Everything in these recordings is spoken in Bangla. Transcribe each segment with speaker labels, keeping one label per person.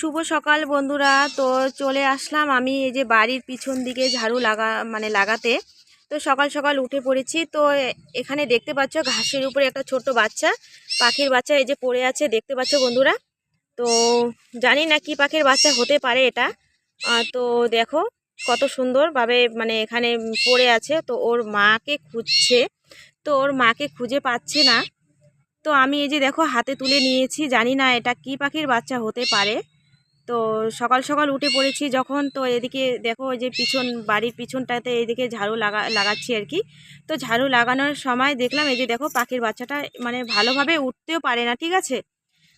Speaker 1: শুভ সকাল বন্ধুরা। তো চলে আসলাম আমি এই যে বাড়ির পিছন দিকে ঝাড়ু লাগা মানে লাগাতে। তো সকাল সকাল উঠে পড়েছি। তো এখানে দেখতে পাচ্ছ ঘাসের উপরে একটা ছোট্ট বাচ্চা। পাখির বাচ্চা এই যে পড়ে আছে, দেখতে পাচ্ছ বন্ধুরা? তো জানি না কি পাখির বাচ্চা হতে পারে এটা। তো দেখো কত সুন্দরভাবে মানে এখানে পড়ে আছে। তো ওর মাকে খুঁজছে। তো ওর মাকে খুঁজে পাচ্ছে না। তো আমি এই যে দেখো হাতে তুলে নিয়েছি। জানি না এটা কি পাখির বাচ্চা হতে পারে। তো সকাল সকাল উঠে পড়েছি যখন, তো এদিকে দেখো যে পিছন, বাড়ির পিছনটাতে এদিকে ঝাড়ু লাগা, লাগাচ্ছি আর কি। তো ঝাড়ু লাগানোর সময় দেখলাম এই যে দেখো পাখির বাচ্চাটা মানে ভালোভাবে উঠতেও পারে না, ঠিক আছে?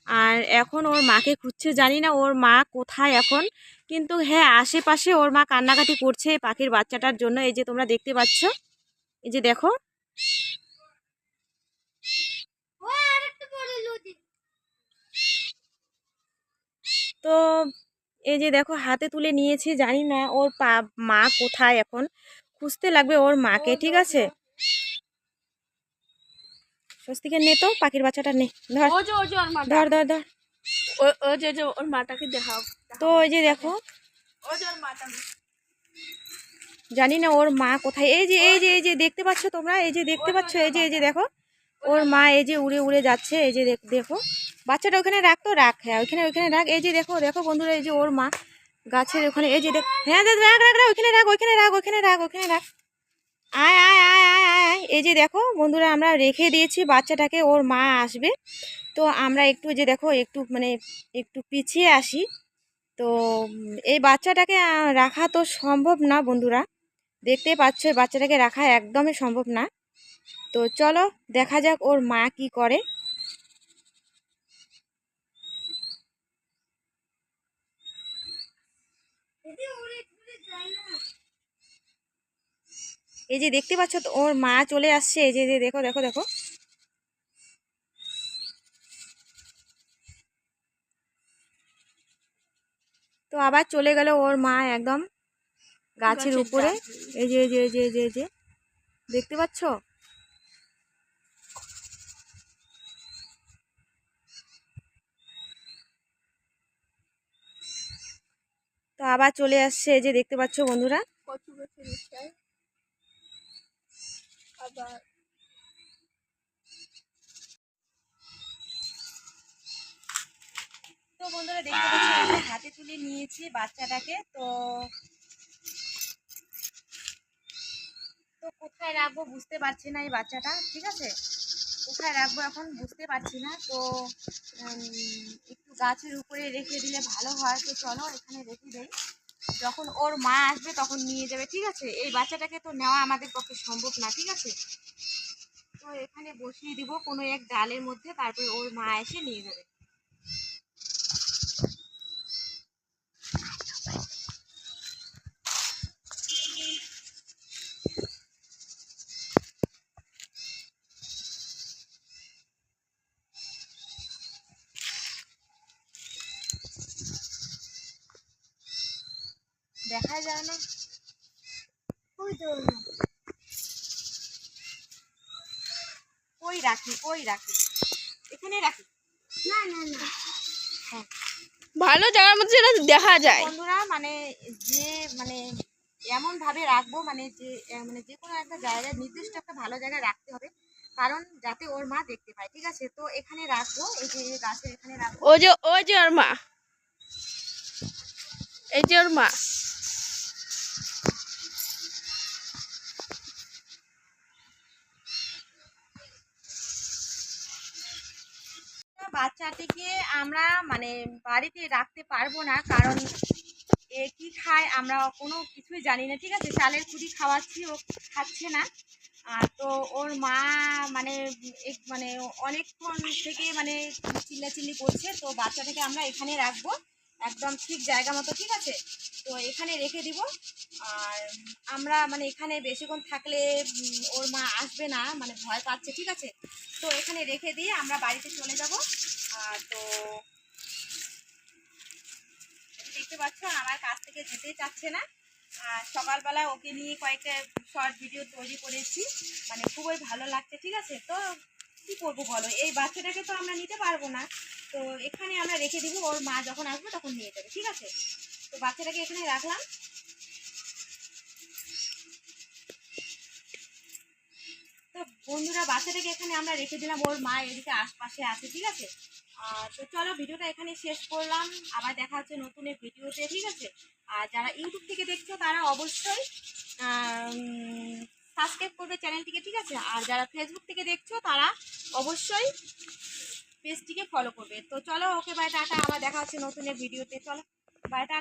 Speaker 1: আর এখন ওর মাকে খুঁজছে, জানি না ওর মা কোথায় এখন। কিন্তু হ্যাঁ আশেপাশে ওর মা কান্নাকাটি করছে পাখির বাচ্চাটার জন্য। এই যে তোমরা দেখতে পাচ্ছ, এই যে দেখো তো এই যে দেখো হাতে তুলে নিয়েছি জানি না ওর পা মা কোথায় এখন। খুঁজতে লাগবে ওর মাকে ঠিক আছে? স্বস্তিকে নে তো পাখির বাচ্চাটা নে ধর। ধর ধর ধর।
Speaker 2: ও ও যে যে ওর মাটাকে দেখাও।
Speaker 1: তো এই যে দেখো।
Speaker 2: ওর
Speaker 1: জানি না ওর মা কোথায়। এই যে এই যে এই যে দেখতে পাচ্ছ তোমরা? এই যে দেখতে পাচ্ছ? এই যে এই যে দেখো। ওর মা এই যে উড়ে উড়ে যাচ্ছে। এই যে দেখো। বাচ্চাটা ওখানে রাখ তো, রাখ। হ্যাঁ ওইখানে ওইখানে রাখ। এই যে দেখো দেখো বন্ধুরা, এই যে ওর মা গাছের ওখানে, এই যে দেখ হ্যাঁ রাখ রাখ রাখ ওইখানে রাখ ওইখানে রাখ ওইখানে রাখ ওইখানে রাখ। আয় আয় আয় আয় আয় আয়। এই যে দেখো বন্ধুরা, আমরা রেখে দিয়েছি, বাচ্চাটাকে, ওর মা আসবে। তো আমরা একটু যে দেখো, একটু মানে একটু পিছিয়ে আসি। তো এই বাচ্চাটাকে রাখা তো সম্ভব না বন্ধুরা। দেখতে পাচ্ছ বাচ্চাটাকে রাখা একদমই সম্ভব না। তো চলো, দেখা যাক ওর মা কি করে। এই যে দেখতে পাচ্ছ তো ওর মা চলে আসছে এই যে যে দেখো দেখো দেখো। তো আবার চলে গেল ওর মা একদম গাছের উপরে। এই যে যে যে যে যে দেখতে পাচ্ছ? তো আবার চলে আসছে এই যে দেখতে পাচ্ছ বন্ধুরা?
Speaker 2: আবার
Speaker 1: তো বন্ধুরা দেখতে পাচ্ছ আমরা হাতে তুলে নিয়েছি বাচ্চাটাকে। তো তো কোথায় রাখব বুঝতে পারছি না এই বাচ্চাটা ঠিক আছে? কোথায় রাখব এখন বুঝতে পারছি না। তো উম, একটু গাছের উপরে রেখে দিলে ভালো হয়। তো চলো এখানে রেখে দেই। যখন ওর মা আসবে তখন নিয়ে যাবে, ঠিক আছে? এই বাচ্চাটাকে তো নেওয়া আমাদের পক্ষে সম্ভব না, ঠিক আছে? তো এখানে বসিয়ে দিব, কোনো এক ডালের মধ্যে, তারপরে ওর মা এসে নিয়ে যাবে। দেখা যায় না। কই রাখি কই রাখি? এখানে রাখি। না না না। হ্যাঁ।
Speaker 2: ভালো জায়গার মধ্যে যেন দেখা যায়।
Speaker 1: বন্ধুরা মানে যে মানে এমন ভাবে রাখব মানে যে মানে যে কোনো একটা জায়গায় নির্দিষ্ট একটা ভালো জায়গায় রাখতে হবে। কারণ যাতে ওর মা দেখতে পায় ঠিক আছে? তো এখানে রাখব এই যে গাছের এখানে রাখব।
Speaker 2: ও যে ও যে ওর মা। এই যে ওর মা।
Speaker 1: বাচ্চাটিকে আমরা মানে বাড়িতে রাখতে পারব না, কারণ এ কি খায় আমরা কোনো কিছুই জানি না। ঠিক আছে, চালের খুঁটি খাওয়াচ্ছি ও, খাচ্ছে না। আর তো ওর মা মানে মানে অনেকক্ষণ থেকে মানে চিল্লাচিল্লি করছে, তো বাচ্চাটাকে আমরা এখানে রাখব, একদম ঠিক জায়গা মতো, ঠিক আছে? তো এখানে রেখে দিব। আর আমরা মানে এখানে বেশিক্ষণ থাকলে ওর মা আসবে না মানে ভয় পাচ্ছে, ঠিক আছে? তো এখানে রেখে দিয়ে আমরা বাড়িতে চলে যাব। তো দেখতে পাচ্ছ, আমার কাছ থেকে যেতেই চাচ্ছে না। আর সকালবেলা ওকে নিয়ে কয়েকটা শর্ট ভিডিও তৈরি করেছি। মানে খুবই ভালো লাগছে, ঠিক আছে? তো কি করব বলো? এই বাচ্চাটাকে তো আমরা নিতে পারব না। তো এখানে আমরা রেখে দিব, ওর মা যখন আসবে তখন নিয়ে যাবে, ঠিক আছে? তো বাচ্চাটাকে এখানে রাখলাম। তো বন্ধুরা, বাচ্চাটাকে এখানে আমরা রেখে দিলাম, ওর মা এদিকে আশপাশে আছে, ঠিক আছে? তো চলো, ভিডিওটা এখানে শেষ করলাম। আবার দেখা হচ্ছে নতুন ভিডিওতে, ঠিক আছে? আর যারা ইউটিউব থেকে দেখছ, তারা অবশ্যই সাবস্ক্রাইব করবে চ্যানেলটিকে, ঠিক আছে? আর যারা ফেসবুক থেকে দেখছ, তারা অবশ্যই পেজটিকে ফলো করবে। তো চলো, ওকে বাই টাটা। আবার দেখা হচ্ছে নতুন ভিডিওতে। চলো বাই টাটা।